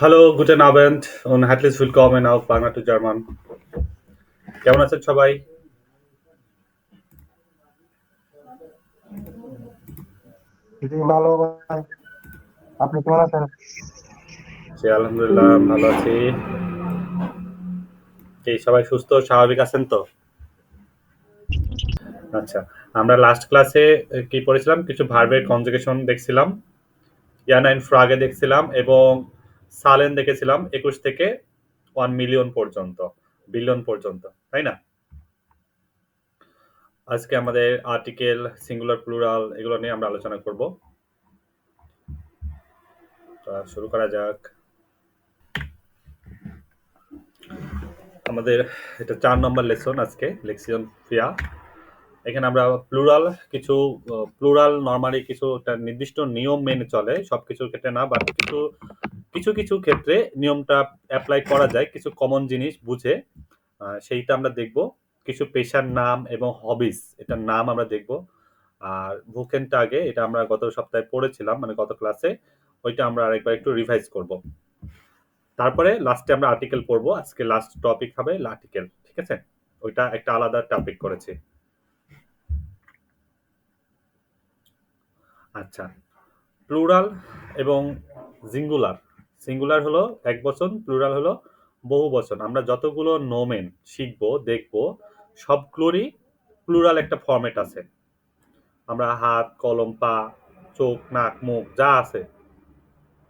Hallo, guten Abend und herzlich willkommen auf Banger to German. কেমন আছেন সবাই? জি ভালো আপনি কেমন আছেন? জি আলহামদুলিল্লাহ ভালো আছি। কি সবাই সুস্থ স্বাভাবিক আছেন তো? আচ্ছা আমরা লাস্ট ক্লাসে কি পড়েছিলাম? কিছু ভার্বের কনজুগেশন দেখছিলাম। ইয়ানাইন ফ্রাগে দেখছিলাম এবং সালেন দেখেছিলাম একুশ থেকে ওয়ান মিলিয়ন পর্যন্ত, বিলিয়ন পর্যন্ত, তাই না? আজকে আমাদের আর্টিকেল, সিঙ্গুলার, প্লুরাল এগুলো নিয়ে আমরা আলোচনা করব। শুরু করা যাক। আমাদের এটা চার নম্বর লেসন আজকে লেকশন ফিয়া এখানে আমরা প্লুরাল কিছু প্লুরাল নর্মালি কিছু একটা নির্দিষ্ট নিয়ম মেনে চলে সব কিছুর ক্ষেত্রে না বাট কিছু কিছু কিছু ক্ষেত্রে নিয়মটা অ্যাপ্লাই করা যায়, কিছু কমন জিনিস বুঝে সেইটা আমরা দেখব। কিছু পেশার নাম এবং হবিস এটার নাম আমরা দেখব। আর ভুকেনটা আগে, এটা আমরা গত সপ্তাহে পড়েছিলাম মানে গত ক্লাসে ওইটা আমরা আরেকবার একটু রিভাইজ করব। তারপরে লাস্টে আমরা আর্টিকেল পড়ব, আজকে লাস্ট টপিক হবে আর্টিকেল ঠিক আছে? ওইটা একটা আলাদা টপিক করেছি। আচ্ছা। প্লুরাল এবং জিঙ্গুলার সিঙ্গুলার হলো এক বচন, প্লুরাল হলো বহু বচন। আমরা যতগুলো নোমেন শিখব, দেখব সবগুলোরই প্লুরাল একটা ফরম্যাট আছে। আমরা হাত, কলম, পা, চোখ, নাক, মুখ, যা আছে।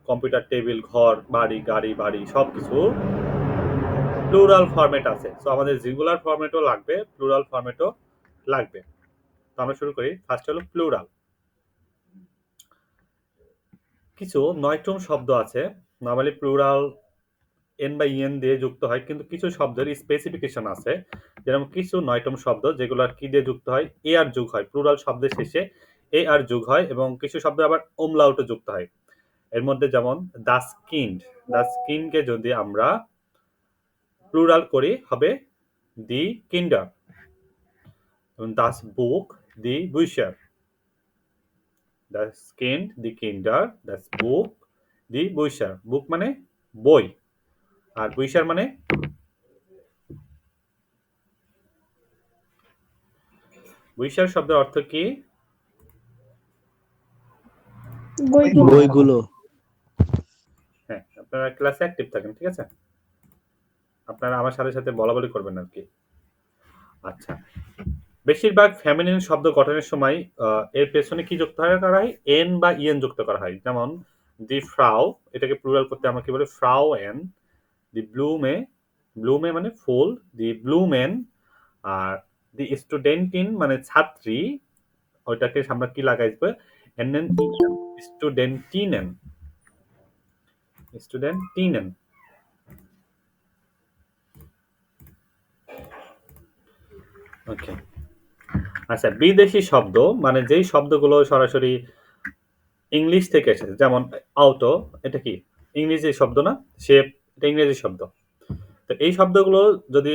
কম্পিউটার, টেবিল, ঘর, বাড়ি, গাড়ি, বাড়ি সব কিছু প্লুরাল ফরম্যাট আছে। সো আমাদের জিঙ্গুলার ফরম্যাটও লাগবে, প্লুরাল ফরম্যাটও লাগবে। তো আমরা শুরু করি। ফার্স্ট হলো প্লুরাল। কিছু নয়টম শব্দ আছে। নর্মালি প্লুরাল এন বা ইএন দিয়ে যুক্ত হয়, কিন্তু কিছু শব্দের স্পেসিফিকেশন আছে। যেরকম কিছু নয়টম শব্দ, যেগুলো কি দিয়ে যুক্ত হয় এ আর যুগ হয়। প্লুরাল শব্দের শেষে এ আর যুগ হয় এবং কিছু শব্দ আবার ওমলাউটে যুক্ত হয়। এর মধ্যে যেমন দা স্কিন্ড দা স্কিনকে যদি আমরা প্লুরাল করি, হবে দি কিন্ডার দাস বুক দি বুইশার দ্য স্কিন দি কিন্ডার দ্যাস বুক দি বুইশার বুক মানে বই। আর বুইশার মানে বুইশার শব্দের অর্থ কি? বইগুলো। হ্যাঁ আপনারা ক্লাসে অ্যাক্টিভ থাকেন ঠিক আছে? আপনারা আমার সাথে সাথে বলা বলি করবেন আর কি। আচ্ছা। বেশিরভাগ ফ্যামিলিন শব্দ গঠনের সময় এর পেছনে কি যুক্ত হয়? করা হয় এন বা ইএন যুক্ত করা হয়। যেমন, দি ফ্রাউ এটাকে প্লুরাল করতে আমরা কি বলি? ফ্রাউ এন, দি ব্লু ব্লুমে ব্লুমে মানে ফুল, দি ব্লুমেন আর দি স্টুডেন্টিন মানে ছাত্রী, ওইটাকে আমরা কি লাগাইবে এন এন স্টুডেন্টিনেন স্টুডেন্টিনেন ওকে আচ্ছা বিদেশি শব্দ মানে যেই শব্দগুলো সরাসরি ইংলিশ থেকে এসেছে, যেমন আউটো এটা কি? ইংরেজি শব্দ না? শেপ এটা ইংরেজি শব্দ। তো এই শব্দগুলো যদি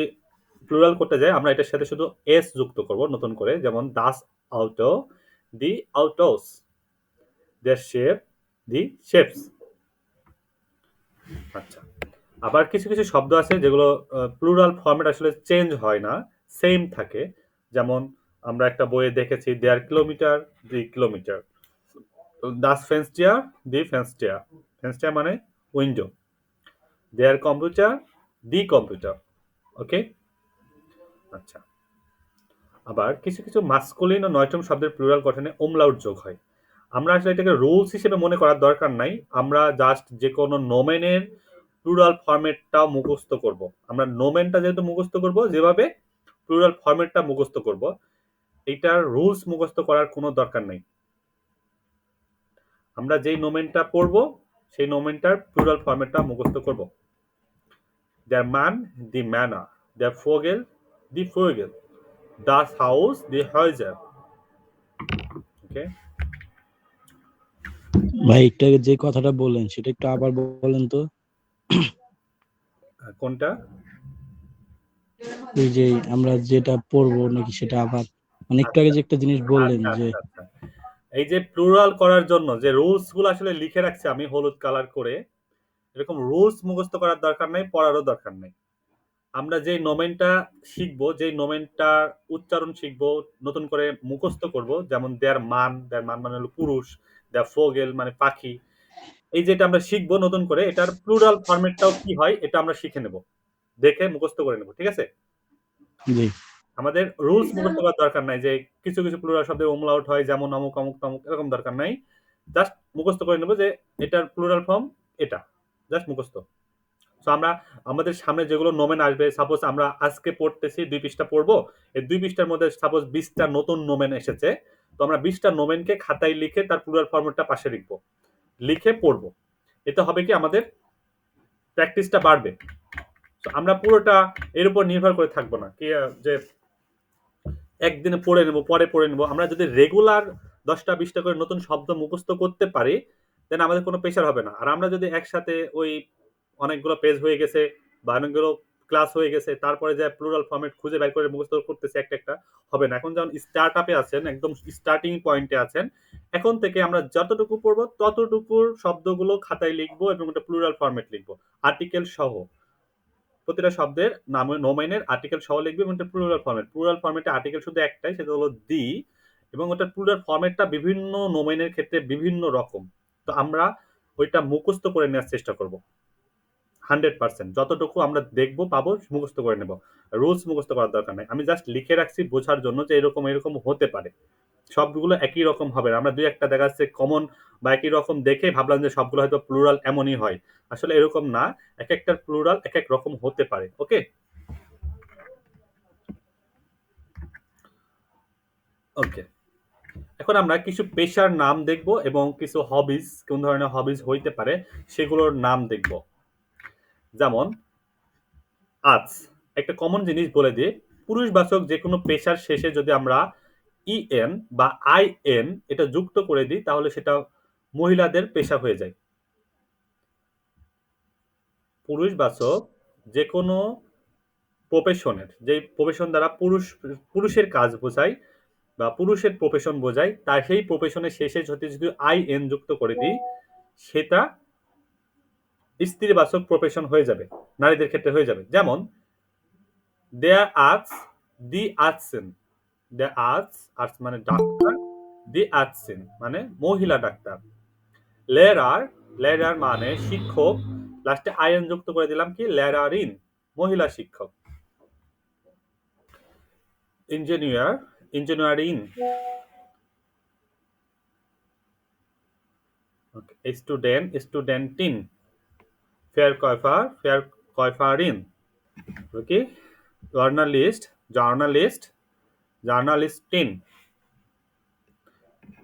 প্লুরাল করতে যাই, আমরা এটার সাথে শুধু এস যুক্ত করব, নতুন করে, যেমন দাস আউটো দি আউটোস দেয়ার শেপ দি শেপস আচ্ছা আবার কিছু কিছু শব্দ আছে যেগুলো প্লুরাল ফর্মেট আসলে চেঞ্জ হয় না সেম থাকে, যেমন আমরা একটা বইয়ে দেখেছি দেয়ার কিলোমিটার দি কিলোমিটার দাস ফেন্সটিয়ার দি ফেন্সটিয়ার ফেন্সটিয়ার মানে উইন্ডো দেয়ার কম্পিউটার দি কম্পিউটার ওকে আচ্ছা। আবার কিছু কিছু মাস্কুলিন ও নয়টম শব্দের প্লুরাল গঠনে ওমলাউট যোগ হয়। আমরা আসলে এটাকে রুলস হিসেবে মনে করার দরকার নাই। আমরা জাস্ট যে কোনো নোমেনের প্লুরাল ফরম্যাটটা মুখস্থ করব। আমরা নোমেনটা যেহেতু মুখস্থ করব, যেভাবে প্লুরাল ফরম্যাটটা মুখস্থ করব এইটার রুলস মুখস্থ করার কোনো দরকার নেই। আমরা যেই নোমেনটা পড়ব সেই নোমেনটার প্লুরাল ফরম্যাটটা মুখস্থ করব। দেয়ার মান দি ম্যানা দেয়ার ফোগেল দি ফোগেল দাস হাউস দি হাউজার ওকে ভাই একটু আগে যে কথাটা বললেন সেটা একটু আবার বলেন তো। কোনটা? ওই যে আমরা যেটা পড়ব নাকি সেটা আবার মানে একটু আগে যে একটা জিনিস বললেন আচ্ছা, যে আচ্ছা, আচ্ছা। এই যে প্লুরাল করার জন্য যে রুলসগুলো আসলে লিখে রাখছি আমি হলুদ কালার করে এরকম রুলস মুখস্থ করার দরকার নাই পড়ারও দরকার নেই। আমরা যেই নোমেনটা শিখব যেই নোমেনটার উচ্চারণ শিখব নতুন করে মুখস্থ করব যেমন দেয়ার মান দেয়ার মান মানে হলো পুরুষ দেয়ার ফোগেল মানে পাখি। এই যেটা আমরা শিখব নতুন করে এটার প্লুরাল ফরম্যাটটাও কি হয় এটা আমরা শিখে নেব। দেখে মুখস্থ করে নেব ঠিক আছে? জি। আমাদের রুলস মুখস্থ করার দরকার নাই যে কিছু কিছু প্লুরাল শব্দের ওমলাউট হয় যেমন অমুক অমুক তমুক এরকম দরকার নাই। জাস্ট মুখস্থ করে নেব যে এটার প্লুরাল ফর্ম এটা। জাস্ট মুখস্থ। সো আমরা আমাদের সামনে যেগুলো নোমেন আসবে সাপোজ আমরা আজকে পড়তেছি দুই পৃষ্ঠা পড়ব। এই দুই পৃষ্ঠার মধ্যে সাপোজ বিশটা নতুন নোমেন এসেছে। তো আমরা বিশটা নোমেনকে খাতায় লিখে তার প্লুরাল ফর্মেটটা পাশে লিখব। লিখে পড়ব। এতে হবে কি আমাদের প্র্যাকটিসটা বাড়বে। তো আমরা পুরোটা এর উপর নির্ভর করে থাকব না। কি যে একদিনে পড়ে নেব, পরে পড়ে নেব। আমরা যদি রেগুলার দশটা, বিশটা করে নতুন শব্দ মুখস্থ করতে পারি দেন আমাদের কোনো প্রেশার হবে না। আর আমরা যদি একসাথে ওই অনেকগুলো পেজ হয়ে গেছে বা অনেকগুলো ক্লাস হয়ে গেছে, তারপরে যে প্লুরাল ফর্মেট খুঁজে বের করে মুখস্থ করতেছে একটা একটা, হবে না। এখন যেমন স্টার্ট আপে আছেন, একদম স্টার্টিং পয়েন্টে আছেন, এখন থেকে আমরা যতটুকু পড়ব, ততটুকুর শব্দগুলো খাতায় লিখব এবং একটা প্লুরাল ফর্মেট লিখব। আর্টিকেল সহ। প্রতিটা শব্দের নাম নোমেনের আর্টিকেল সহ লিখবে এবং এটা প্লুরাল ফর্মেট প্লুরাল ফর্মেটে আর্টিকেল শুধু একটাই, সেটা হলো দি এবং ওটার প্লুরাল ফর্মেটটা বিভিন্ন নোমেনের ক্ষেত্রে বিভিন্ন রকম। তো আমরা ওইটা মুখস্থ করে নেওয়ার চেষ্টা করব। Hundred percent. যতটুকু আমরা দেখব, পাবো, মুখস্থ করে নেব। রুলস মুখস্থ করার দরকার নেই। আমি জাস্ট লিখে রাখছি বোঝার জন্য যে এরকম এরকম হতে পারে। সবগুলো একই রকম হবে না। আমরা দুই একটা দেখা যাচ্ছে কমন বা একই রকম দেখে ভাবলাম যে সবগুলো হয়তো প্লুরাল এমনই হয়। আসলে এরকম না। এক একটার প্লুরাল এক এক রকম হতে পারে। ওকে ওকে এখন আমরা কিছু পেশার নাম দেখব এবং কিছু হবিজ কোন ধরনের হবিজ হইতে পারে, সেগুলোর নাম দেখব। যেমন, আজ একটা কমন জিনিস বলে দিই পুরুষবাচক যে কোনো পেশার শেষে যদি আমরা ইএন বা আই এন এটা যুক্ত করে দিই, তাহলে সেটা মহিলাদের পেশা হয়ে যায়। পুরুষবাচক যে কোনো প্রফেশনের যে প্রফেশন দ্বারা পুরুষ, পুরুষের কাজ বোঝায় বা পুরুষের প্রফেশন বোঝায়, তার সেই প্রফেশনের শেষে যদি যদি আই এন যুক্ত করে দিই, সেটা স্ত্রীবাচক প্রফেশন হয়ে যাবে, নারীদের ক্ষেত্রে হয়ে যাবে। যেমন দেয়ার আর্টস দি আর্টসেন দে আর্টস আর্টস মানে ডাক্তার দি আর্টসেন মানে মহিলা ডাক্তার। লেরার লেরার মানে শিক্ষক লাস্টে আয়ন যুক্ত করে দিলাম কি? লেরারিন মহিলা শিক্ষক। ইঞ্জিনিয়ার ইঞ্জিনিয়ারিং স্টুডেন্ট স্টুডেন্টিন ফেয়ার কয়ফার ফেয়ার কয়ফারিন ওকে জার্নালিস্ট জার্নালিস্ট জার্নালিস্টিন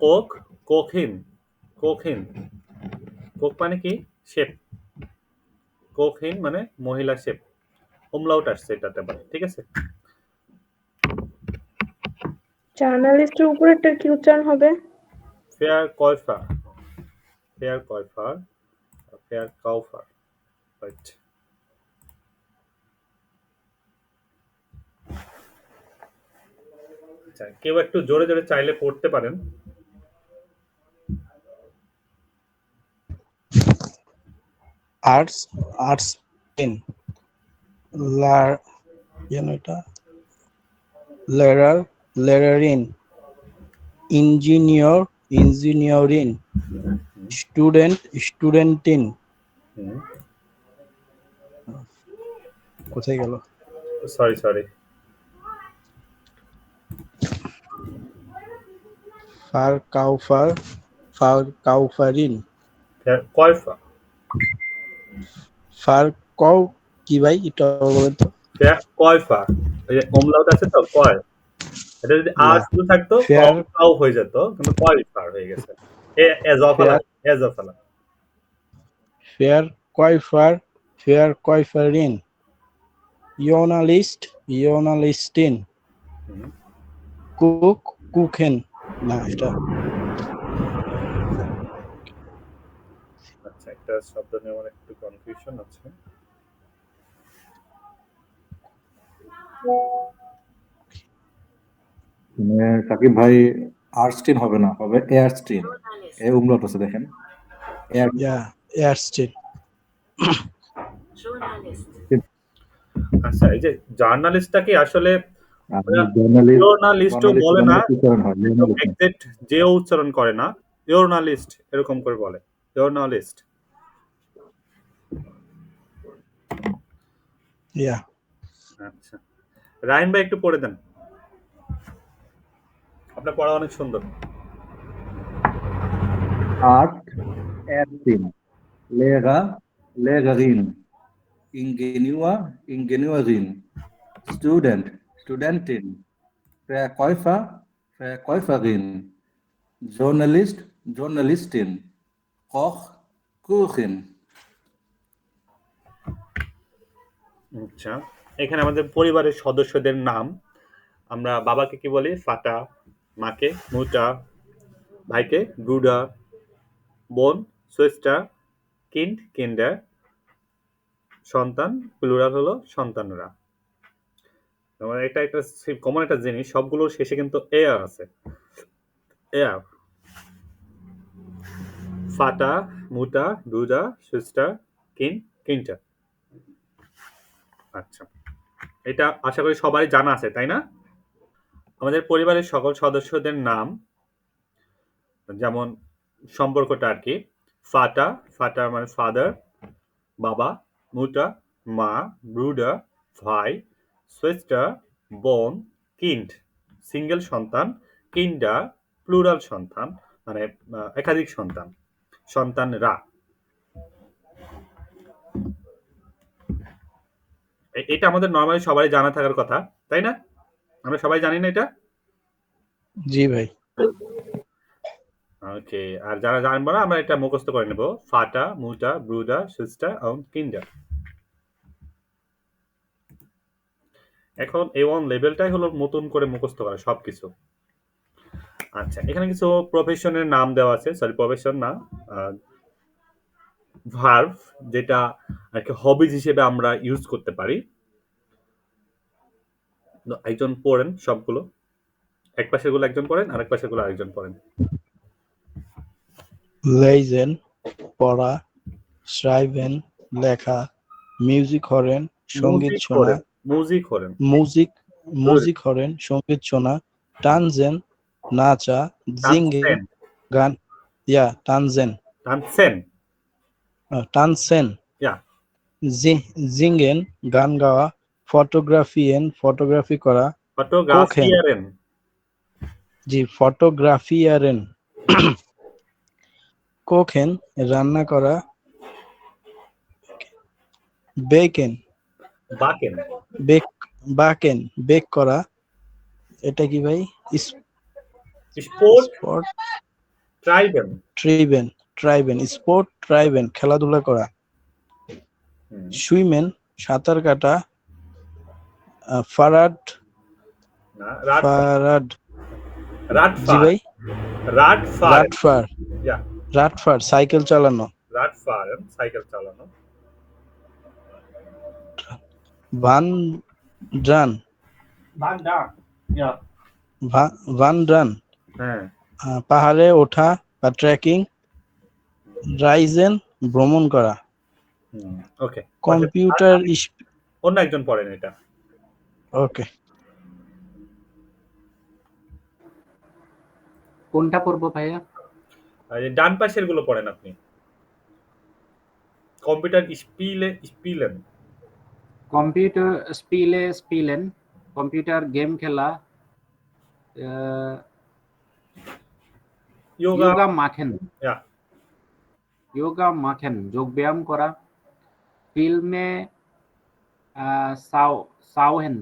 কোক কোখিন কোখিন কোক মানে কি? শেপ কোখিন মানে মহিলা শেপ হোমলাউট আসছে এটাতে আবার ঠিক আছে? জার্নালিস্টের উপরেরটা কি উচ্চারণ হবে? ফেয়ার কয়ফার। ফেয়ার কয়ফার ফেয়ার কাউফার রাইট আচ্ছা কেউ একটু জোরে জোরে চাইলে পড়তে পারেন। আর্টস আর্টস টেন লার যেন এটা? লেরার লেরারিন ইঞ্জিনিয়র ইঞ্জিনিয়ারিং স্টুডেন্ট স্টুডেন্টিন কোথায় গেল? সরি সরি ফার কাউফার ফার কাউফারিন কয়ফা ফার কও কি ভাই এটা বলেন তো। কয়ফা এই যে ওমলাউট আছে তো কয়? এটা যদি আর শুধু থাকতো কাউ হয়ে যেত কিন্তু কয়ফার হয়ে গেছে? এ এজ অফ Fair- এজ অফ ফেয়ার কয়ফার ফেয়ার কয়ফারিন ইয়োনালিস্ট ইয়োনালিস্টিন কুক কুকেন না এটা আচ্ছা একটা শব্দ নিয়ে আমার একটু কনফিউশন আছে। মানে সাকিব ভাই আর্স্টিন হবে না হবে এয়ারস্ট্রিন এ উমলট আছে দেখেন। এয়ার এয়ারস্টেল আচ্ছা এই যে জার্নালিস্টটা কি আসলে জার্নালিস্ট জার্নালিস্টও বলে না। এক্সাক্ট যেও উচ্চারণ করে না জার্নালিস্ট এরকম করে বলে জার্নালিস্ট। ইয়া আচ্ছা রাহিম ভাই একটু পড়ে দেন। আপনার পড়া অনেক সুন্দর। Art, Ärztin, Lehrer, Lehrerin, Ingenieur, Ingenieurin, Student, Studentin, Verkäufer, Verkäuferin, Journalist, Journalistin, Koch, Kuchin. আচ্ছা এখানে আমাদের পরিবারের সদস্যদের নাম আমরা বাবাকে কি বলি ফাটা মাকে মুটা ভাইকে ব্রুডা বোন সুয়েস্টার কিন্ড কিন্ডার সন্তান, প্লুরাল হলো সন্তানরা। আমার এটা একটা কমন একটা জিনিস সবগুলোর শেষে কিন্তু এয়ার আছে। এয়ার ফাটা, মুটা ব্রুডা সুয়েস্টার কিন কিন্টার আচ্ছা। এটা আশা করি সবাই জানা আছে, তাই না? আমাদের পরিবারের সকল সদস্যদের নাম, যেমন সম্পর্কটা আর কি, ফাটা ফাটা মানে ফাদার বাবা মুটা, মা ব্রুডার ভাই সুয়েস্টার বোন কিন্ড সিঙ্গেল সন্তান কিন্ডার প্লুরাল সন্তান মানে একাধিক সন্তান, সন্তানরা। এটা আমাদের নর্মালি সবাই জানা থাকার কথা, তাই না? আমরা সবাই জানি না এটা? জি ভাই। ওকে, আর যারা জানব না, আমরা এটা মুখস্থ করে নেব। ফাটা, মুটা ব্রুডা সিস্টার এবং কিন্ডার এখন এ ওয়ান লেভেলটাই হলো নতুন করে মুখস্থ করা, সবকিছু। আচ্ছা এখানে কিছু প্রফেশনের নাম দেওয়া আছে। সরি প্রফেশন না ভার্ভ যেটা আর কি হবিজ হিসেবে আমরা ইউজ করতে পারি। একজন পড়েন সবগুলো। এক পাশেরগুলো একজন পড়েন আর এক পাশেরগুলো আরেকজন পড়েন। লেইজেন পড়া schreiben লেখা মিউজিক হরেন সংগীত শোনা মিউজিক করেন মুজিক মুজিক হরেন সংগীত শোনা টানজেন নাচা জিঙ্গে গান ইয়া টানজেন। টানসেন টানসেন ইয়া। জিঙ্গেন গান গাওয়া ফটোগ্রাফিয়েন ফটোগ্রাফি করা ফটোগ্রাফিয়ারেন। জি ফটোগ্রাফিয়ারেন। কোখেন রান্না করা বেকেন। বাকেন। বেক বাকেন বেক করা। এটা কি ভাই? স্পোর্ট স্পট ট্রাইবেন। ট্রাইবেন ট্রাইবেন স্পোর্ট ট্রাইবেন খেলাধুলা করা। সুইমেন সাঁতার কাটা ফারাড। ফারাড। জি ভাই? রাট ফার। রাটফার ইয়া রাটফার সাইকেল চালানো। রাট ফার সাইকেল চালানো। ভান ড্রান। ভান ডান ইয়া। ভান ড্রান। হ্যাঁ। পাহাড়ে ওঠা বা ট্রেকিং রাইজেন ভ্রমণ করা। ওকে। কম্পিউটার অন্য একজন পড়েন এটা। ওকে। কোনটা পড়ব ভাইয়া? ডান পাশেরগুলো পড়েন আপনি। কম্পিউটার স্পিলে স্পিলেন। কম্পিউটার স্পিলে স্পিলেন। কম্পিউটার গেম খেলা যোগা মাখেন। যোগা মাখেন যোগ ব্যায়াম করা। ফিল্মে সাও সাওহেন।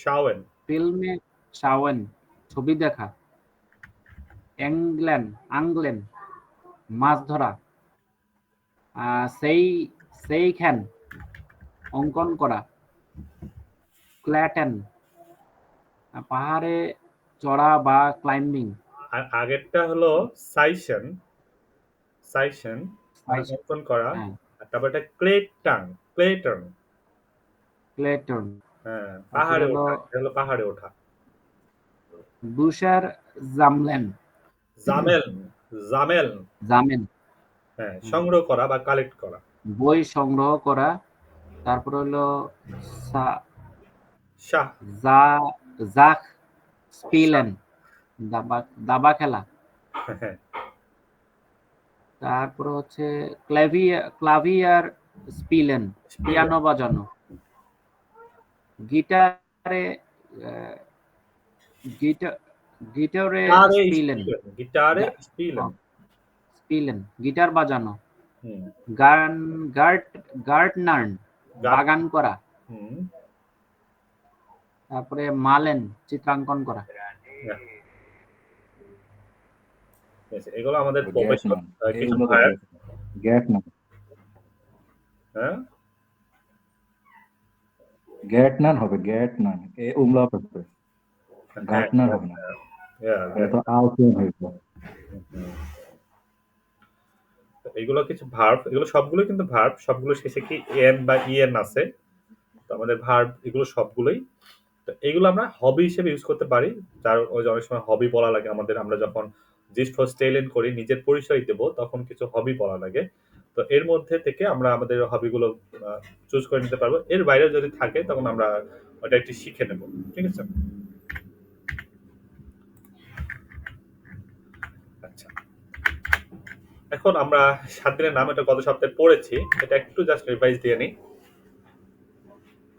শাওয়েন ফিল্মে সাওয়েন ছবি দেখা। অ্যাংলেন আংলেন মাছ ধরা সেই সেইখান অঙ্কন করা ক্ল্যাটেন পাহাড়ে চড়া বা ক্লাইম্বিং আর আগেরটা হলো সাইশন সাইশন অঙ্কন করা হ্যাঁ। আর তারপর এটা ক্লেটাং ক্লেটন ক্লেটন হ্যাঁ পাহাড়ে ওঠা হলো পাহাড়ে ওঠা। বুশার জামলেন জামেল জামেল। জামেন হ্যাঁ সংগ্রহ করা বা কালেক্ট করা। বই সংগ্রহ করা তারপর হলো শাহ। জা জাক স্পিলেন দাবা দাবা খেলা। হ্যাঁ। তারপর হচ্ছে ক্লাভিয়ার ক্লাভিয়ার স্পিলেন পিয়ানো বাজানো। গিটারে গিটার গিটারে স্পিলেন। গিটারে স্পিলেন। স্পিলেন গিটার বাজানো। হুম। গান গার্ড গার্ডনার্ন গান- বাগান করা। হুম। তারপরে মালেন চিত্রাঙ্কন করা। এগুলো আমাদের গ্যাট প্রফেশনাল কিছু ভাইয়ার গ্যাট নান হ্যাঁ? গ্যাট নান হবে গ্যাট নান এ উমলাট আছে গাট নান হবে না। এটা এগুলো কিছু ভার্ব এগুলো সবগুলো কিন্তু ভার্ব সবগুলো শেষে কি এন বা ইএন আছে। তো আমাদের ভার্ব এগুলো সবগুলোই। তো এগুলো আমরা হবি হিসেবে ইউজ করতে পারি। যার ওই যে অনেক সময় হবি বলা লাগে আমাদের। আমরা যখন জিস্ট ফর স্টেলেন করি নিজের পরিচয় দেব তখন কিছু হবি বলা লাগে। তো এর মধ্যে থেকে আমরা আমাদের হবিগুলো চুজ করে নিতে পারব। এর বাইরে যদি থাকে তখন আমরা ওটা একটু শিখে নেব। ঠিক আছে? এখন আমরা সাত দিনের নাম এটা গত সপ্তাহে পড়েছি, এটা একটু জাস্ট রিভাইজ দিয়ে নিই।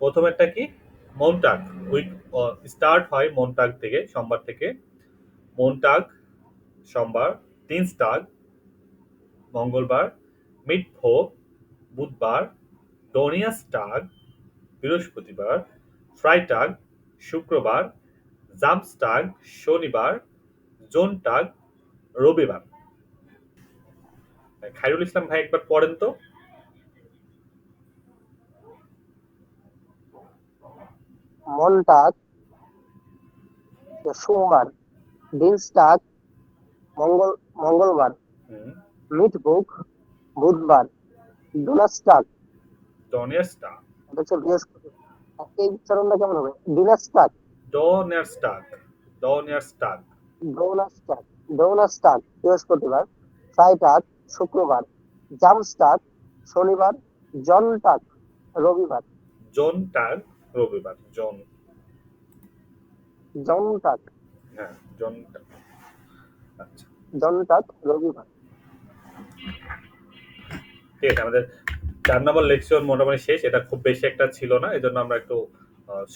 প্রথমেরটা কি? মৌনটাগ, উইক স্টার্ট হয় মৌনটাগ থেকে, সোমবার থেকে। মৌনটাগ, সোমবার দিনস্টাগ মঙ্গলবার মিটফো বুধবার ডোনিয়াস্টাগ বৃহস্পতিবার, ফ্রাইটাগ, শুক্রবার, জামস্টাগ, শনিবার, জোনটাগ, রবিবার। খাইরুল ইসলাম ভাই একবার পড়েন তো। মনটাক সোমবার দিনস্টাক মঙ্গল মঙ্গলবার মিটবুক বুধবার ডোনাস্টাক ডোনিয়াস্টাগ এটা হচ্ছে এই উচ্চারণটা কেমন হবে? ডিনাস্টাক ডোনিয়াস্টাগ ডোনিয়াস্টাগ ডোনাস্টাক ডোনাস্টাক বৃহস্পতিবার ফ্রাইটাক শুক্রবার জামস্টাক শনিবার জনটাক রবিবার। জোনটাগ রবিবার জোন। জনটাক হ্যাঁ জোনটাগ আচ্ছা। জনটাক রবিবার। ঠিক আছে আমাদের চার নম্বর লেকচার মোটামুটি শেষ এটা খুব বেশি একটা ছিল না এই জন্য আমরা একটু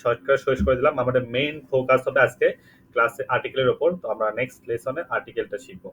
শর্টকাট শেষ করে দিলাম। আমাদের মেইন ফোকাস হবে আজকে ক্লাসে আর্টিকেলের ওপর তো আমরা নেক্সট লেসনে আর্টিকেলটা শিখব।